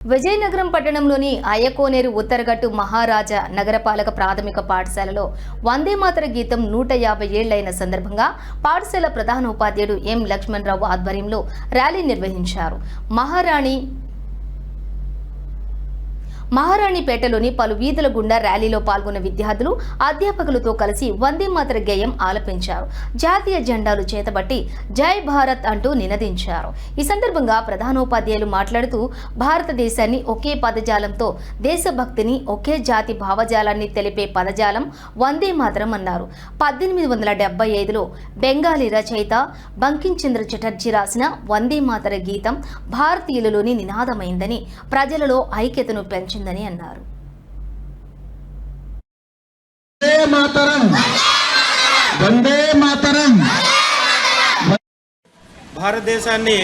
విజయనగరం పట్టణంలోని అయ్యకోనేరు ఉత్తరగట్టు మహారాజా నగరపాలక ప్రాథమిక పాఠశాలలో వందే మాతర గీతం నూట యాభై ఏళ్ళైన సందర్భంగా పాఠశాల ప్రధానోపాధ్యాయుడు ఎం లక్ష్మణరావు ఆధ్వర్యంలో ర్యాలీ నిర్వహించారు. మహారాణి మహారాణిపేటలోని పలు వీధుల గుండా ర్యాలీలో పాల్గొన్న విద్యార్థులు అధ్యాపకులతో కలిసి వందే మాతర గేయం ఆలపించారు. జాతీయ జెండాలు చేతబట్టి జై భారత్ అంటూ నినదించారు. ఈ సందర్భంగా ప్రధానోపాధ్యాయులు మాట్లాడుతూ భారతదేశాన్ని ఒకే పదజాలంతో దేశభక్తిని ఒకే జాతి భావజాలాన్ని తెలిపే పదజాలం వందే మాతరం అన్నారు. పద్దెనిమిది వందల డెబ్బై ఐదులో బెంగాలీ రచయిత బంకించంద్ర చటర్జీ రాసిన వందే మాతర గీతం భారతీయులలోని నినాదమైందని ప్రజలలో ఐక్యతను పెంచిందని అన్నారు. వందే మాతరం. వందే మాతరం. భారతదేశాన్ని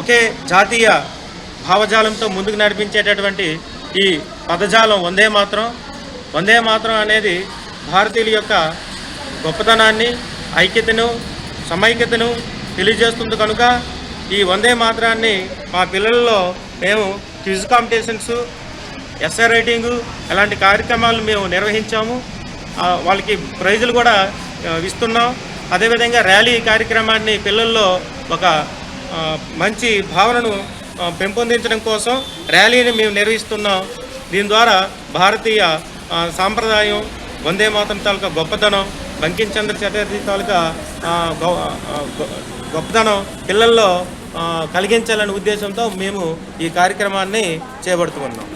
ఒకే జాతీయ భావజాలంతో ముందుకు నడిపించేటటువంటి ఈ పదజాలం వందే మాత్రం. వందే మాత్రం అనేది భారతీయుల యొక్క గొప్పతనాన్ని ఐక్యతను సమైక్యతను తెలియజేస్తుంది కనుక ఈ వందే మాత్రాన్ని మా పిల్లల్లో మేము క్విజ్ కాంపిటీషన్స్ ఎస్ఐ రైటింగు అలాంటి కార్యక్రమాలు మేము నిర్వహించాము. వాళ్ళకి ప్రైజులు కూడా ఇస్తున్నాం. అదేవిధంగా ర్యాలీ కార్యక్రమాన్ని పిల్లల్లో ఒక మంచి భావనను పెంపొందించడం కోసం ర్యాలీని మేము నిర్వహిస్తున్నాం. దీని ద్వారా భారతీయ సాంప్రదాయం వందే మాతం తాలూకా గొప్పతనం బంకించంద్ర చటర్జీ తాలూకా గొ- గొ- గొప్పతనం పిల్లల్లో కలిగించాలనే ఉద్దేశంతో మేము ఈ కార్యక్రమాన్ని చేపడుతున్నాం